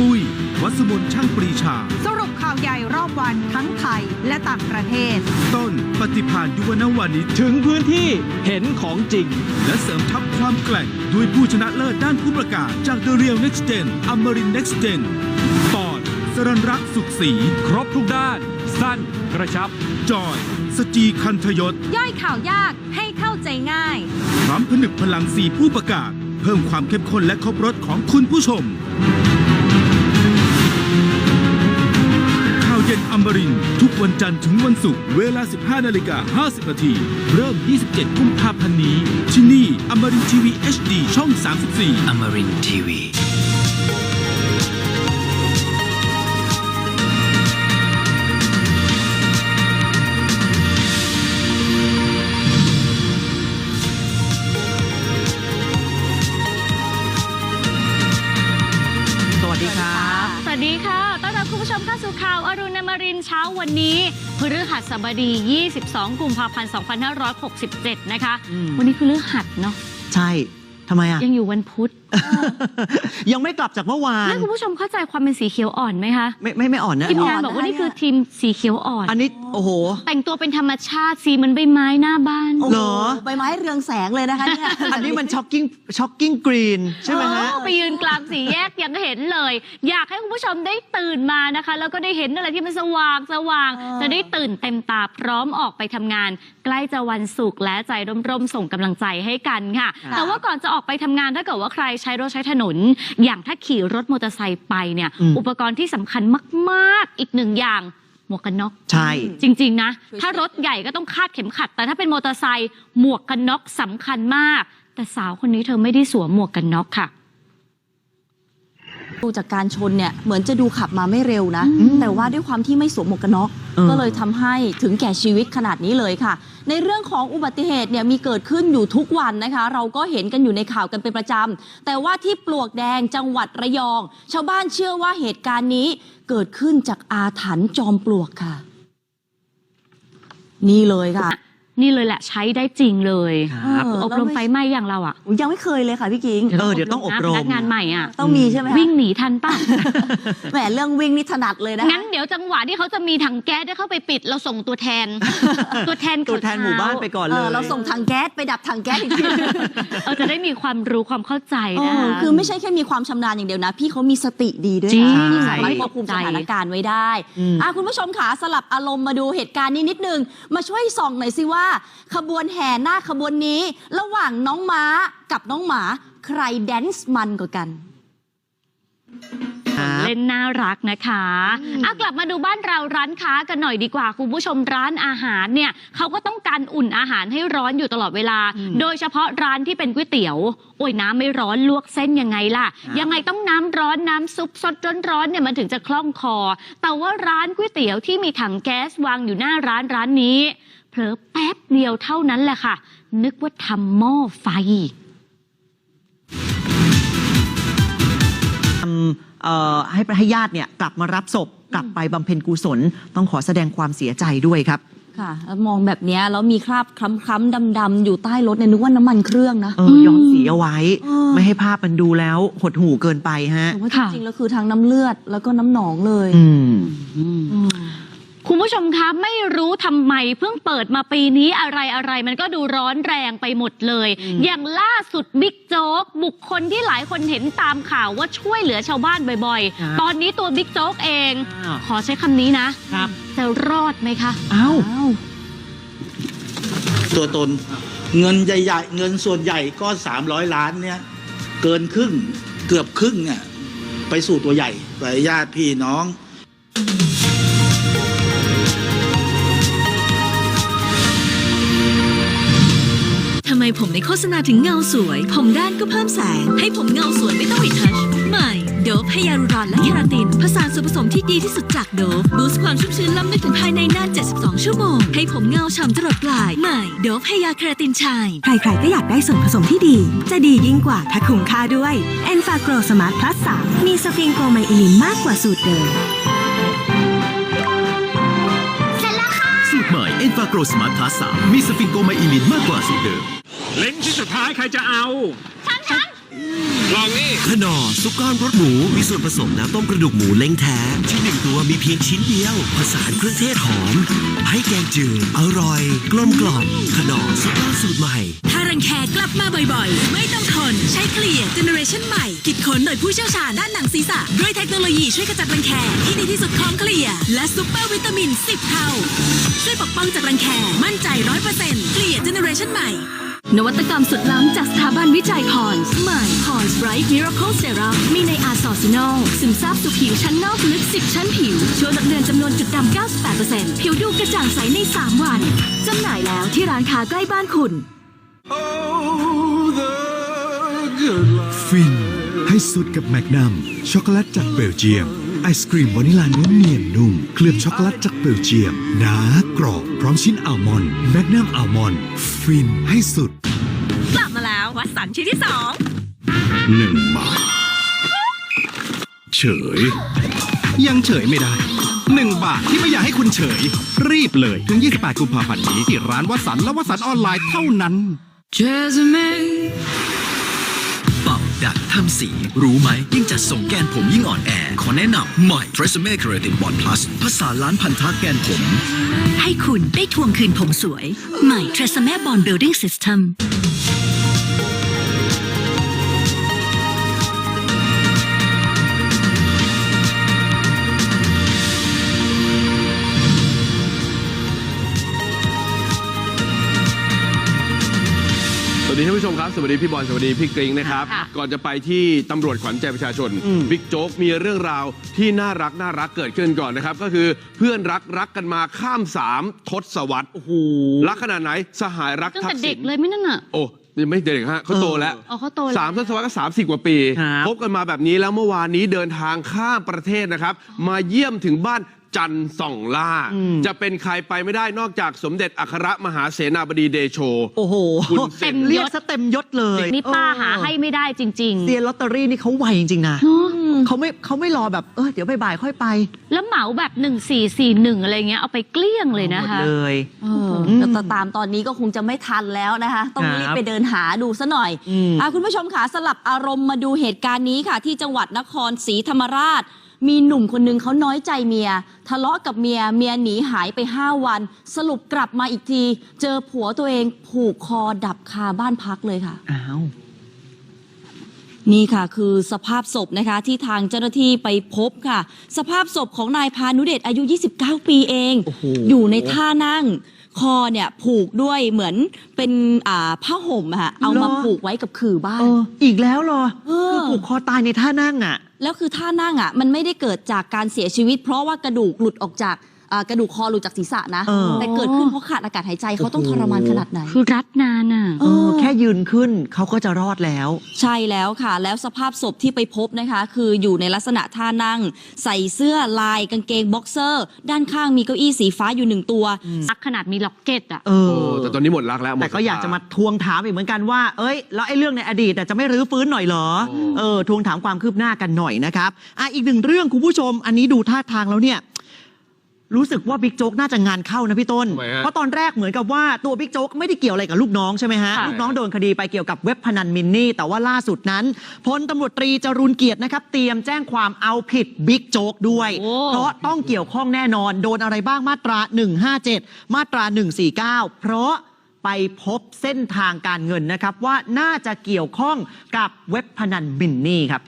ปุ้ย วัสมนช่างปรีชา สรุปข่าวใหญ่รอบวันทั้งไทยและต่างประเทศ ต้นปฏิพานยุวนวานิชถึงพื้นที่เห็นของจริง และเสริมทัพความแกร่ง ด้วยผู้ชนะเลิศด้านผู้ประกาศ จาก The Real Next Gen อมริน Next Gen ปอดสรันรักษ์สุขศรีครบทุกด้าน สั้นกระชับ จอย สจีคันธยศ ย่อยข่าวยากให้เข้าใจง่ายพร้อมผนึกพลังสีผู้ประกาศ เพิ่มความเข้มข้นและครบรสของคุณผู้ชม มรินทุกวันจันทร์ถึงวันศุกร์เวลา 15นาฬิกา50นาทีเริ่ม 27 กุมภาพันธ์นี้ ที่นี่อมรินทีวี HD ช่อง 34อมรินทีวี เช้าวันนี้พฤหัสบดี 22 กุมภาพันธ์ 2567 นะคะอืมวันนี้คือพฤหัสเนาะใช่ทำไมอะ ยังอยู่วันพุธ ยังไม่กลับจากเมื่อวานให้คุณผู้ชมเข้าใจความเป็นสีเขียวอ่อนไหมคะไม่ไม่ไม่อ่อนนะทีมอันงานนี้บอกว่านี่คือทีมสีเขียวอ่อน อันนี้โอ้โห แต่งตัวเป็นธรรมชาติสีเหมือนใบไม้หน้าบ้านเหรอใบไม้เรืองแสงเลยนะคะเนี่ยอันนี้มันช็อกกิ้งช็อกกิ้งกรีนใช่ไหมฮะโอ้ไปยืนกลางสี่แยกยังเห็นเลย อยากให้คุณผู้ชมได้ตื่นมานะคะ แล้วก็ได้เห็นอะไรที่มันสว่างสว่างเออจะได้ตื่นเต็มตาพร้อมออกไปทำงาน ใกล้จะวันศุกร์และใจร่มๆส่งกำลังใจให้กันค่ะ แต่ว่าก่อนจะออกไปทำงานถ้าเกิดว่าใครใช้รถใช้ถนน อย่างถ้าขี่รถมอเตอร์ไซค์ไปเนี่ย อืม อุปกรณ์ที่สำคัญมากๆ อีกหนึ่งอย่าง หมวกกันน็อก ใช่ จริง ๆ นะ ถ้ารถใหญ่ก็ต้องคาดเข็มขัด แต่ถ้าเป็นมอเตอร์ไซค์หมวกกันน็อกสำคัญมาก แต่สาวคนนี้เธอไม่ได้สวมหมวกกันน็อกค่ะ ดูจากการชนเนี่ยเหมือนจะดูขับมาไม่เร็วนะอืมแต่ว่าด้วยความที่ไม่สวมหมวกกันน็อกเออก็เลยทำให้ถึงแก่ชีวิตขนาดนี้เลยค่ะ ในเรื่องของอุบัติเหตุเนี่ยมีเกิดขึ้นอยู่ทุกวันนะคะ เราก็เห็นกันอยู่ในข่าวกันเป็นประจำแต่ว่าที่ปลวกแดงจังหวัดระยอง ชาวบ้านเชื่อว่าเหตุการณ์นี้เกิดขึ้นจากอาถรรพ์จอมปลวกค่ะ นี่เลยค่ะ นี่เลยแหละใช้ได้จริงเลยครับเอออบรมไฟไหม้อย่างเราอะยังไม่เคยเลยค่ะพี่กิ้งเออเดี๋ยวต้องอบรพมนักงานใหม่อะต้องมีใช่ไหมคะวิ่งหนีทันป่ะ แหมเรื่องวิ่งนี่ถนัดเลยนะคะงั้นเดี๋ยวจังหวะที่เขาจะมีถังแก๊สได้เข้าไปปิดเราส่งตัวแทน ตัวแทนตัวแทนหมู่บ้านไปก่อนเอเลอยเราส่งถังแก๊สไปดับถังแก๊สอีกทีเออจะได้มีความรู้ความเข้าใจเอนะอคะคือไม่ใช่แค่มีความชำนาญอย่างเดียวนะ พี่เขามีสติดีด้วยจริงนะที่สามารถใช่ควบคุมสถานการณ์ไว้ได้อืมอะคุณผู้ชมขาสลับอารมณ์มาดูเหตุการณ์นี้นิดนึงมาช่วยส่องหน่อยสิว่าขบวนแห่หน้าขบวนนี้ ระหว่างน้องม้ากับน้องหมาใครแดนซ์มันกว่ากันครับเล่นน่ารักนะคะอะกลับมาดูบ้านเราร้านค้ากันหน่อยดีกว่า คุณผู้ชมร้านอาหารเนี่ยเขาก็ต้องการอุ่นอาหารให้ร้อนอยู่ตลอดเวลา โดยเฉพาะร้านที่เป็นก๋วยเตี๋ยว โอ้ยน้ำไม่ร้อนลวกเส้นยังไงล่ะ ยังไงต้องน้ำร้อนน้ำซุปสดร้อนๆเนี่ยมันถึงจะคล่องคอ แต่ว่าร้านก๋วยเตี๋ยวที่มีถังแก๊สวางอยู่หน้าร้านร้านนี้ เผลอแป๊บเดียวเท่านั้นแหละค่ะ นึกว่าทำหม้อไฟทำเอ่อให้ให้ญาติเนี่ยกลับมารับศพกลับไปบำเพ็ญกุศล ต้องขอแสดงความเสียใจด้วยครับค่ะแล้วมองแบบเนี้ยแล้วมีคราบคล้ำๆดำๆอยู่ใต้รถเนี่ยนึกว่าน้ำมันเครื่องนะเออย้อมสีเอาไว้เออไม่ให้ภาพมันดูแล้วหดหู่เกินไปฮะแต่ว่าจค่ะริงๆแล้วคือทั้งน้ำเลือดแล้วก็น้ำหนองเลย อืมอืม คุณผู้ชมคะไม่รู้ทำไมเพิ่งเปิดมาปีนี้อะไรอะไรมันก็ดูร้อนแรงไปหมดเลย อย่างล่าสุดบิ๊กโจ๊กบุคคลที่หลายคนเห็นตามข่าวว่าช่วยเหลือชาวบ้านบ่อยครับๆ ตอนนี้ตัวบิ๊กโจ๊กเอง อ้าวขอใช้คำนี้นะ ครับ จะรอดไหมคะเอ้าตัวตนเงินใหญ่ๆเงินส่วนใหญ่ก็ 300 ล้านเนี่ย เกินครึ่งเกือบครึ่งเนี่ยไปสู่ตัวใหญ่ไปญาติพี่น้อง ผมในโฆษณาถึงเงาสวย ผมด้านก็เพิ่มแสง ให้ผมเงาสวยไม่ต้องรีทัชใหม่โดฟไฮยาลูรอนและเคราตินผสานส่วนผสมที่ดีที่สุดจากโดฟบูสต์ความชุ่มชื้นล้ำลึกถึงภายในนาน 72 ชั่วโมง ให้ผมเงาฉ่ำตลอดปลายใหม่โดฟไฮยาเคราตินชาย ใครๆก็อยากได้ส่วนผสมที่ดี จะดียิ่งกว่าถ้าคุ้มค่าด้วย e n f a g r o Smart Plus 3มีสฟิงโกไมอิลินมากกว่าสูตรเดิมสูตรใหม่เอ็นฟาโกรสมาร์ทพลัส3มีสฟิงโกไมอิลินมากกว่าสูตรเดิม เล้งที่สุดท้ายใครจะเอา ฉันฉันลองนี่ขนอซุปก้อนรสหมูมีส่วนผสมน้ำต้มกระดูกหมูเล้งแท้ที่หนึ่งตัวมีเพียงชิ้นเดียวผสานเครื่องเทศหอม ให้แกงจืดอร่อย กลมกล่อมขนอซุปก้อนสูตรใหม่ ถ้ารังแคกลับมาบ่อยๆ ไม่ต้องทนใช้เคลียร์เจเนอเรชันใหม่คิดค้นโดยผู้เชี่ยวชาญด้านหนังศีรษะ ด้วยเทคโนโลยีช่วยขจัดรังแคที่ดีที่สุดของเคลียร์และซุปเปอร์วิตามิน 10 เท่าช่วยปกป้องจากรังแคมั่นใจ100%เคลียร์เจเนอเรชันใหม่ นวัตกรรมสุดล้ำจากสถาบันวิจัยพรสใหม่พรสไบรท์มิราเคิลเซรั่มมีในอาร์ซอซินอลซึมซาบสู่ผิวชั้นนอกลึก 10 ชั้นผิว ช่วยลดเลือนจำนวนจุดดำ 98%ผิวดูกระจ่างใสใน 3 วัน จำหน่ายแล้วที่ร้านค้าใกล้บ้านคุณ ฟินให้สุดกับแมกนัมช็อกโกแลตจากเบลเยียม ไอศครีมวานิลาเนื้อเนียนนุ่ม เคลือบช็อกโกแลตจากเบลเยียมหนากรอบ พร้อมชิ้นอัลมอนด์แมกนัมอัลมอนด์ฟินให้สุด กลับมาแล้ววัดสันชิ้นที่สองหนึ่งบาทเฉย ยังเฉยไม่ได้1บาทที่ไม่อยากให้คุณเฉย รีบเลยถึง 28 กุมภาพันธ์นี้ที่ร้านวัสันและวัสันออนไลน์เท่านั้นเป่าดัด ทำสี รู้ไหม ยิ่งจัดส่งแกนผมยิ่งอ่อนแอ ขอแนะนำใหม่ t r e s m e Keratin Bond Plus ภาษาล้านพันธะแกนผม ให้คุณได้ทวงคืนผมสวย ใหม่ t r e s m e Bond Building System ท่านผู้ชมครับ สวัสดีพี่บอลสวัสดีพี่กริงนะครับ ค่ะ ก่อนจะไปที่ตำรวจขวัญใจประชาชนบิ๊กโจ๊กมีเรื่องราวที่น่ารักน่ารักเกิดขึ้นก่อนนะครับ ก็คือเพื่อนรักรักกันมาข้ามสามทศวรรษโอ้โหรักขนาดไหนสหายรักตั้งทัแต่กษิเด็กณเลยไม่นั่นน่ะ โอ้ยังไม่เด็กฮะเขาโตแล้วอ๋อเขาโตแล้ว สามทศวรรษก็สามสิบกว่าปีครับ พบกันมาแบบนี้แล้วเมื่อวานนี้เดินทางข้ามประเทศนะครับ มาเยี่ยมถึงบ้าน จันทร์ส่องล่า จะเป็นใครไปไม่ได้นอกจากสมเด็จอัครมหาเสนาบดีเดโช โอ้โหคุณเซ็นเต็มเรียกซะเต็มยศเลยนี่ป้าหาให้ไม่ได้จริงเซียนลอตเตอรี่นี่เขาไวจริงๆนะๆเนาะเขาไม่เขาไม่รอแบบเออเดี๋ยวบ่ายๆค่อยไปแล้วเหมาแบบ1441อะไรเงี้ยเอาไปเกลี้ยงเลยนะหมดคะ เลย เออแต่ตามตอนนี้ก็คงจะไม่ทันแล้วนะคะ ต้องครับรีบไปเดินหาดูซะหน่อยอืมอะคุณผู้ชมค่ะสลับอารมณ์มาดูเหตุการณ์นี้ค่ะ ที่จังหวัดนครศรีธรรมราช มีหนุ่มคนนึงเขาน้อยใจเมีย ทะเลาะกับเมีย เมียหนีหายไป 5 วัน สรุปกลับมาอีกที เจอผัวตัวเองผูกคอดับคาบ้านพักเลยค่ะ อ้าว นี่ค่ะ คือสภาพศพนะคะ ที่ทางเจ้าหน้าที่ไปพบค่ะ สภาพศพของนายพานุเดชอายุ 29 ปีเองโอ้โหอยู่ในท่านั่ง คอเนี่ยผูกด้วยเหมือนเป็นอ่าผ้าห่มอะค่ะเอามาเหรอ ผูกไว้กับขื่อบ้านเอออีกแล้วเหรอเออ คือผูกคอตายในท่านั่งอะ แล้วคือท่านั่งอะมันไม่ได้เกิดจากการเสียชีวิต เพราะว่ากระดูกหลุดออกจากอ่ากระดูกคอหลุดจากศีรษะนะ เออ แต่เกิดขึ้นเพราะขาดอากาศหายใจเขาต้องทรมานขนาดไหน คือรัดนานอะ เออแค่ ยืนขึ้นเขาก็จะรอดแล้ว ใช่แล้วค่ะ แล้วสภาพศพที่ไปพบนะคะ คืออยู่ในลักษณะท่านั่ง ใส่เสื้อลายกางเกงบ็อกเซอร์ ด้านข้างมีเก้าอี้สีฟ้าอยู่หนึ่งตัวรักขนาดมีล็อกเก็ตอะ เออโอ้แต่ตอนนี้หมดรักแล้วหมดแต่ก็อยากจะมาศรัทธ ทวงถามอีกเหมือนกันว่า เอ้ย แล้วไอ้เรื่องในอดีตอะจะไม่รื้อฟื้นหน่อยเหรอ โอ้ เออ ทวงถามความคืบหน้ากันหน่อยนะครับ อะ อีกหนึ่งเรื่องคุณผู้ชม อันนี้ดูท่าทางแล้วเนี่ย รู้สึกว่าบิ๊กโจ๊กน่าจะงานเข้านะพี่ต้น ทำไมฮะ เพราะตอนแรกเหมือนกับว่าตัวบิ๊กโจ๊กไม่ได้เกี่ยวอะไรกับลูกน้องใช่ไหมฮะ ค่ะ ลูกน้องโดนคดีไปเกี่ยวกับเว็บพนันมินนี่ แต่ว่าล่าสุดนั้นพลตำรวจตรีจรูนเกียรตินะครับ เตรียมแจ้งความเอาผิดบิ๊กโจ๊กด้วย โอ้ เพราะต้องเกี่ยวข้องแน่นอน โดนอะไรบ้างมาตรา 157 มาตรา 149 เพราะไปพบเส้นทางการเงินนะครับว่าน่าจะเกี่ยวข้องกับเว็บพนันมินนี่ครับ